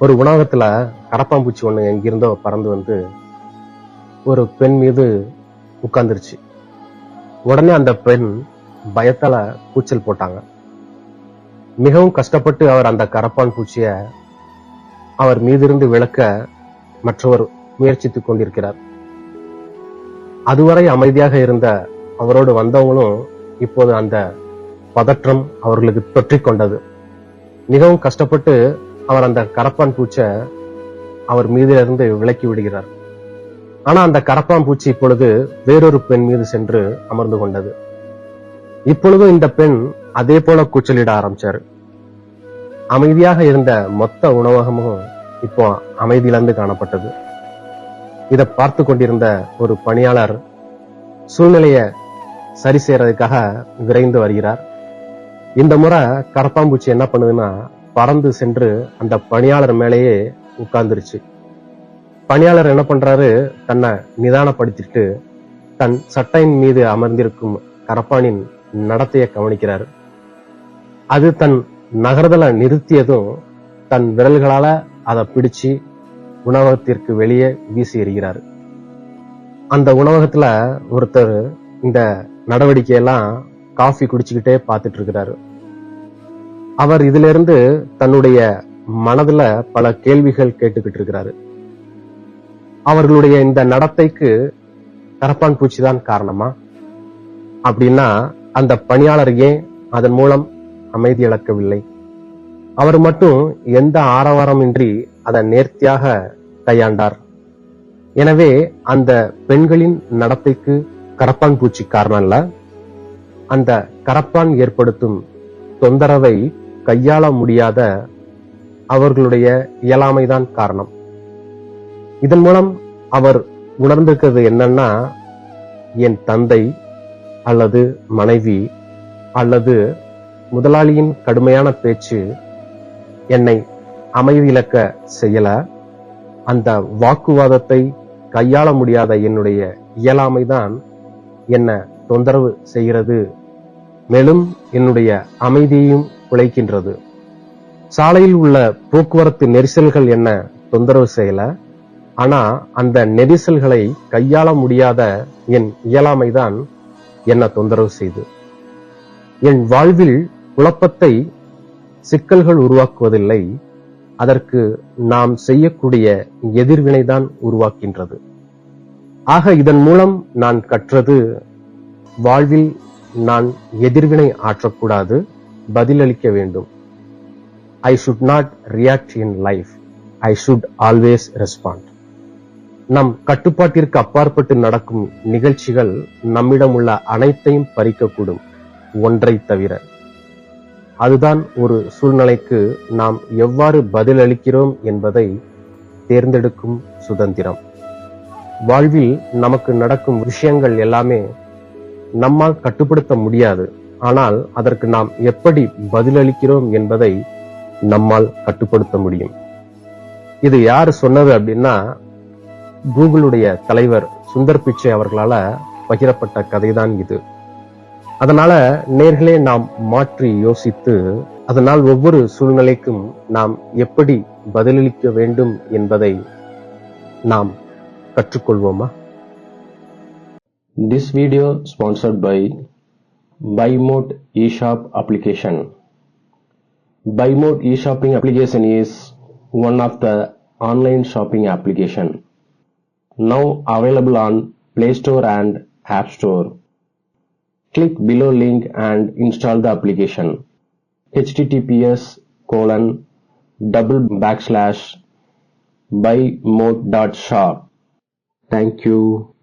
ஒரு உணவகத்துல கரப்பாம்பூச்சி ஒண்ணு எங்கிருந்தோ பறந்து வந்து ஒரு பெண் மீது உட்கார்ந்துருச்சு. உடனே அந்த பெண் பயத்தால கூச்சல் போட்டாங்க. மிகவும் கஷ்டப்பட்டு அவர் அந்த கரப்பான் பூச்சிய அவர் மீதிருந்து விளக்க மற்றவர் முயற்சித்துக் கொண்டிருக்கிறார். அதுவரை அமைதியாக இருந்த அவரோடு வந்தவங்களும் இப்போது அந்த பதற்றம் அவர்களுக்கு தொற்றிக் கொண்டது. மிகவும் கஷ்டப்பட்டு அவர் அந்த கரப்பான் பூச்சை அவர் மீதிலிருந்து விலக்கி விடுகிறார். ஆனா அந்த கரப்பான் பூச்சி இப்பொழுது வேறொரு பெண் மீது சென்று அமர்ந்து கொண்டது. இப்பொழுதும் இந்த பெண் அதே போல கூச்சலிட ஆரம்பிச்சாரு. அமைதியாக இருந்த மொத்த உணவகமும் இப்போ அமைதியிலிருந்து காணப்பட்டது. இதை பார்த்து கொண்டிருந்த ஒரு பணியாளர் சூழ்நிலையை சரி செய்யறதுக்காக விரைந்து வருகிறார். இந்த முறை கரப்பாம்பூச்சி என்ன பண்ணுதுன்னா பறந்து சென்று அந்த பணியாளர் மேலேயே உட்கார்ந்துருச்சு. பணியாளர் என்ன பண்றாரு? தன்னை நிதானப்படுத்திட்டு தன் சட்டையின் மீது அமர்ந்திருக்கும் கரப்பானின் நடத்தையை கவனிக்கிறார். அது தன் நகர்தலை நிறுத்தியதும் தன் விரல்களால அதை பிடிச்சு உணவகத்திற்கு வெளியே வீசி எறிகிறார். அந்த உணவகத்துல ஒருத்தர் இந்த நடவடிக்கையெல்லாம் காஃபி குடிச்சுக்கிட்டே பார்த்துட்டு இருக்கிறாரு. அவர் இதுல இருந்து தன்னுடைய மனதுல பல கேள்விகள் கேட்டுக்கிட்டு இருக்கிறாரு அவர்களுடைய இந்த நடத்தைக்கு கரப்பான் பூச்சி தான் காரணமா? அப்படின்னா அந்த பணியாளர் ஏன் அதன் மூலம் அமைதி இழக்கவில்லை? அவர் மட்டும் எந்த ஆரவாரமின்றி அதை நேர்த்தியாக கையாண்டார்? எனவே அந்த பெண்களின் நடத்தைக்கு கரப்பான் பூச்சி காரணம் இல்ல அந்த கரப்பான் ஏற்படுத்தும் தொந்தரவை கையாள முடியாத அவர்களுடைய இயலாமைதான் காரணம். இதன் மூலம் அவர் உணர்ந்திருக்கிறது என்னன்னா என் தந்தை அல்லது மனைவி அல்லது முதலாளியின் கடுமையான பேச்சு என்னை அமைதி செய்யல. அந்த வாக்குவாதத்தை கையாள முடியாத என்னுடைய இயலாமைதான் என்ன தொந்தரவு செய்கிறது. மேலும் என்னுடைய அமைதியையும் குலைக்கின்றது சாலையில் உள்ள போக்குவரத்து நெரிசல்கள் என்ன? தொந்தரவு செய்யல. ஆனா அந்த நெரிசல்களை கையாள முடியாத என் இயலாமைதான் என்ன தொந்தரவு செய்து. என் வாழ்வில் குழப்பத்தை சிக்கல்கள் உருவாக்குவதில்லை. அதற்கு நாம் செய்யக்கூடிய எதிர்வினைதான் உருவாக்கின்றது. ஆக இதன் மூலம் நான் கற்றது வாழ்வில் நான் எதிர்வினை ஆற்றக்கூடாது. பதிலளிக்க வேண்டும். I should not react in life I should always respond நம் கட்டுப்பாட்டிற்கு அப்பாற்பட்டு நடக்கும் நிகழ்ச்சிகள் நம்மிடம் உள்ள அனைத்தையும் பறிக்கக்கூடும். ஒன்றை தவிர. அதுதான் ஒரு சூழ்நிலைக்கு நாம் எவ்வாறு பதிலளிக்கிறோம் என்பதை தேர்ந்தெடுக்கும் சுதந்திரம். வாழ்வில் நமக்கு நடக்கும் விஷயங்கள் எல்லாமே நம்மால் கட்டுப்படுத்த முடியாது. ஆனால் அதற்கு நாம் எப்படி பதிலளிக்கிறோம் என்பதை நம்மால் கட்டுப்படுத்த முடியும். இது யார் சொன்னது அப்படின்னா கூகுளுடைய தலைவர் சுந்தர் பிச்சை அவர்களால பகிரப்பட்ட கதைதான் இது. அதனால நேர்களே நாம் மாற்றி யோசித்து அதனால் ஒவ்வொரு சூழ்நிலைக்கும் நாம் எப்படி பதிலளிக்க வேண்டும் என்பதை நாம் கற்றுக்கொள்வோமா? This video sponsored by BuyMode eShop application. BuyMode eShopping application is one of the online shopping application now available on Play Store and App Store. Click below link and install the application. https colon double backslash buymode.shop. Thank you.